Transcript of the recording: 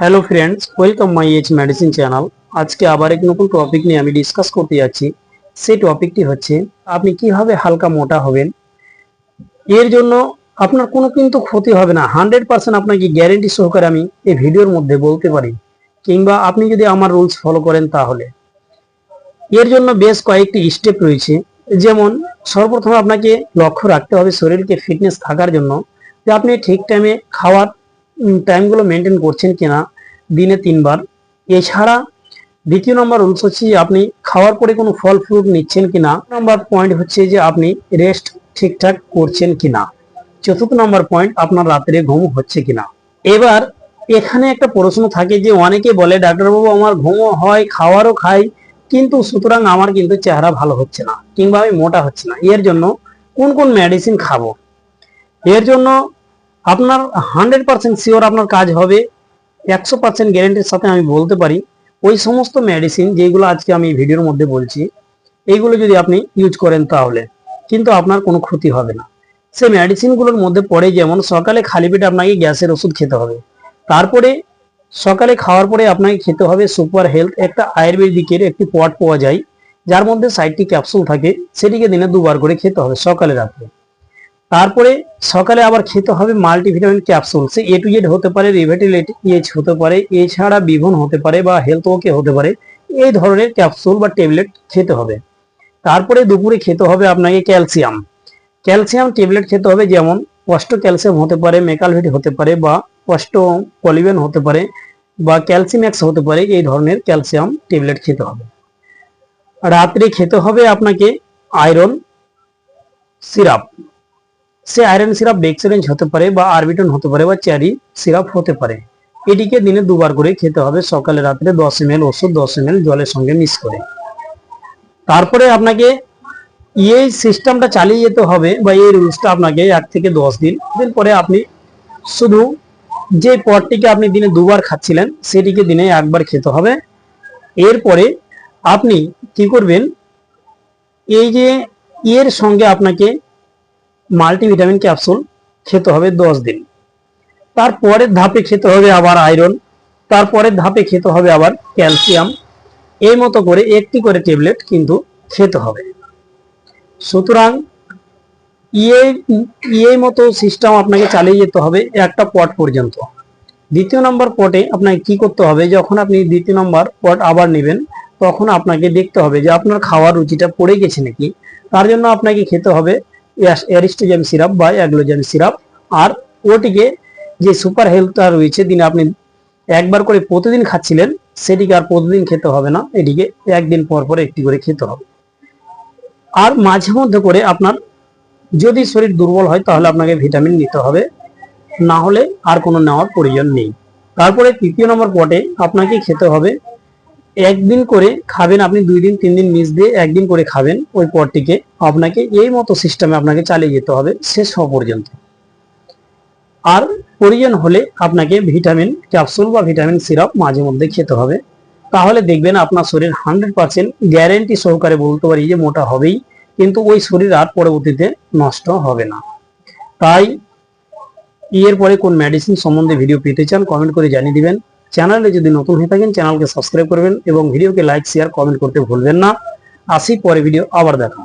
Hello friends welcome my H medicine channel আজকে আবার এক নতুন টপিক নিয়ে আমি ডিসকাস করতে যাচ্ছি। সেই টপিকটি হচ্ছে, আপনি কীভাবে হালকা মোটা হবেন? এর জন্য আপনার কোনো কিন্তু ক্ষতি হবে না। হান্ড্রেড পার্সেন্ট আপনাকে গ্যারেন্টি সহকারে আমি এই ভিডিওর মধ্যে বলতে পারি। কিংবা আপনি যদি আমার রুলস ফলো করেন তাহলে। এর জন্য বেশ কয়েকটি স্টেপ রয়েছে। যেমন, সর্বপ্রথম আপনাকে লক্ষ্য রাখতে হবে শরীরকে ফিটনেস থাকার জন্য। যে আপনি ঠিক টাইমে খাওয়ার টাইমগুলো মেনটেন করছেন কিনা, দিনে তিনবার। এছাড়া দ্বিতীয় নম্বর রুলস হচ্ছে যে আপনি খাওয়ার পরে কোনো ফল ফ্রুট নিচ্ছেন কিনা। নম্বর পয়েন্ট হচ্ছে যে আপনি রেস্ট ঠিকঠাক করছেন কিনা। চতুর্থ নম্বর পয়েন্ট আপনার রাত্রে ঘুম হচ্ছে কিনা। এবার এখানে একটা প্রশ্ন থাকে যে অনেকে বলে, ডাক্তারবাবু, আমার ঘুমও হয়, খাওয়ারও খাই, কিন্তু সুতরাং আমার কিন্তু চেহারা ভালো হচ্ছে না, কিংবা আমি মোটা হচ্ছে না। এর জন্য কোন কোন মেডিসিন খাব? এর জন্য আপনার হান্ড্রেড পার্সেন্ট শিওর আপনার কাজ হবে, একশো পার্সেন্ট গ্যারেন্টির সাথে আমি বলতে পারি, ওই সমস্ত মেডিসিন যেগুলো আজকে আমি ভিডিওর মধ্যে বলছি, এইগুলো যদি আপনি ইউজ করেন তাহলে, কিন্তু আপনার কোনো ক্ষতি হবে না। সেই মেডিসিনগুলোর মধ্যে পড়ে যেমন সকালে খালি পেটে আপনাকে গ্যাসের ওষুধ খেতে হবে, তারপরে সকালে খাওয়ার পরে আপনাকে খেতে হবে সুপার হেলথ একটা আয়ুর্বেদিকের একটি পট পাওয়া যায়, যার মধ্যে ষাটটি ক্যাপসুল থাকে, সেটিকে দিনে দুবার করে খেতে হবে সকালে রাত্রে। তারপরে সকালে আবার খেতে হবে মাল্টিভিটামিন ক্যাপসুল। সে এ টু জেড হতে পারে, রিভেটিল এইচ হতে পারে, এছাড়া বিভন হতে পারে বা হেলথ ওকে হতে পারে, এই ধরনের ক্যাপসুল বা ট্যাবলেট খেতে হবে। তারপরে দুপুরে খেতে হবে আপনাকে ক্যালসিয়াম। ক্যালসিয়াম ট্যাবলেট খেতে হবে যেমন অষ্ট ক্যালসিয়াম হতে পারে মেকালভিট হতে পারে বা অষ্ট পলিভেন হতে পারে বা ক্যালসিম্যাক্স হতে পারে, এই ধরনের ক্যালসিয়াম ট্যাবলেট খেতে হবে। রাত্রে খেতে হবে আপনাকে আয়রন সিরাপ। সে আয়রন সিরাপ ডেক্সেরেঞ্জ হতে পারে বা আরবিটন হতে পারে বা চেরি সিরাপ হতে পারে। এটিকে দিনে দুবার করে খেতে হবে, সকালে, রাত্রে দশ এম এল ওষুধ, দশ এম এল জলের সঙ্গে মিক্স করে। তারপরে আপনাকে এই সিস্টেমটা চালিয়ে যেতে হবে বা এই রুলসটা আপনাকে এক থেকে দশ দিন। দিন পরে আপনি শুধু যে পটটিকে আপনি দিনে দুবার খাচ্ছিলেন, সেটিকে দিনে একবার খেতে হবে। এরপরে আপনি কি করবেন? এই যে এর সঙ্গে আপনাকে মাল্টিভিটামিন ক্যাপসুল খেতে হবে দশ দিন। তারপরের ধাপে খেতে হবে আবার আয়রন তারপরের ধাপে খেতে হবে আবার ক্যালসিয়াম। এই মতো করে একটি করে ট্যাবলেট কিন্তু খেতে হবে। সুতরাং ইয়ে ইয়ে মতো সিস্টেম আপনাকে চালিয়ে যেতে হবে একটা পট পর্যন্ত। দ্বিতীয় নম্বর পটে আপনাকে কি করতে হবে, যখন আপনি দ্বিতীয় নম্বর পট আবার নেবেন, তখন আপনাকে দেখতে হবে যে আপনার খাওয়ার রুচিটা পড়ে গেছে নাকি। তার জন্য আপনাকে খেতে হবে অ্যারিস্টোজেম সিরাপ বা অ্যাগ্লোজেম সিরাপ আর ওটিকে যে সুপার হেলথটা রয়েছে, দিনে আপনি একবার করে প্রতিদিন খাচ্ছিলেন, সেটিকে আর প্রতিদিন খেতে হবে না। এটিকে একদিন পর পর একটি করে খেতে হবে। আর মাঝে মধ্যে করে আপনার যদি শরীর দুর্বল হয়, তাহলে আপনাকে ভিটামিন নিতে হবে। না হলে আর কোনো নেওয়ার প্রয়োজন নেই। তারপরে তৃতীয় নম্বর পটে আপনাকে খেতে হবে একদিন করে খাবেন আপনি, দুই দিন, তিন দিন মিস দিয়ে একদিন করে খাবেন ওই পটটিকে আপনাকে এই মতো সিস্টেমে আপনাকে চালিয়ে যেতে হবে শেষ হওয়া পর্যন্ত। আর প্রয়োজন হলে আপনাকে ভিটামিন ক্যাপসুল বা ভিটামিন সিরাপ মাঝে মধ্যে খেতে হবে। তাহলে দেখবেন আপনার শরীর হান্ড্রেড পার্সেন্ট গ্যারেন্টি সহকারে বলতে পারি যে মোটা হবেই, কিন্তু ওই শরীর আর পরবর্তীতে নষ্ট হবে না। তাই এর পরে কোন মেডিসিন সম্বন্ধে ভিডিও পেতে চান কমেন্ট করে জানিয়ে দিবেন। চ্যানেলে যদি নতুন হয়ে থাকেন, চ্যানেলকে সাবস্ক্রাইব করবেন এবং ভিডিওকে লাইক, শেয়ার কমেন্ট করতে ভুলবেন না আসি পরে ভিডিও আবার দেখা।